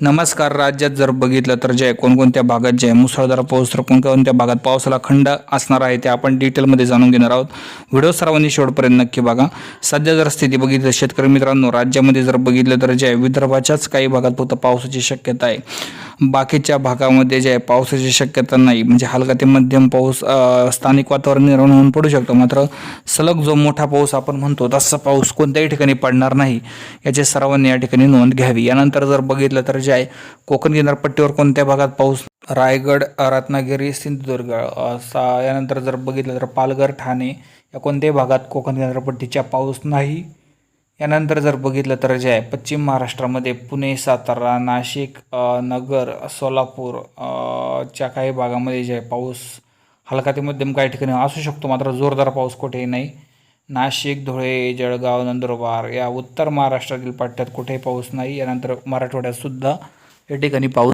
नमस्कार राज्यात जर बघितलं तर जे कोणकोणत्या भागात जे मुसळधार पाऊस तर कोणकोणत्या भागात पावसाला खंड असणार आहे ते आपण डिटेलमध्ये जाणून घेणार आहोत. व्हिडिओ सर्वांनी शेवटपर्यंत नक्की बघा. सध्या जर स्थिती बघितली शेतकरी मित्रांनो राज्यामध्ये जर बघितलं तर जे विदर्भाच्याच काही भागात फक्त पावसाची शक्यता आहे. बाकीच्या भागामध्ये जे आहे पावसाची शक्यता नाही. म्हणजे हलका ते मध्यम पाऊस स्थानिक वातावरण निर्माण होऊन पडू शकतो. मात्र सलग जो मोठा पाऊस आपण म्हणतो तसा पाऊस कोणत्याही ठिकाणी पडणार नाही. याची सर्वांनी या ठिकाणी नोंद घ्यावी. यानंतर जर बघितलं तर जे आहे कोकण किनारपट्टीवर कोणत्या भागात पाऊस? रायगड रत्नागिरी सिंधुदुर्ग असा यानंतर जर बघितलं तर पालघर ठाणे या कोणत्याही भागात कोकण किनारपट्टीच्या पाऊस नाही. यानंतर जर बघितलं तर जे आहे पश्चिम महाराष्ट्रामध्ये पुणे सातारा नाशिक नगर सोलापूर च्या काही भागामध्ये जे आहे पाऊस हलका ते मध्यम काही ठिकाणी असू शकतो. मात्र जोरदार पाऊस कुठेही नाही. नाशिक धुळे जळगाव नंदुरबार या उत्तर महाराष्ट्रातील पट्ट्यात कुठेही पाऊस नाही. यानंतर मराठवाड्यातसुद्धा या ठिकाणी पाऊस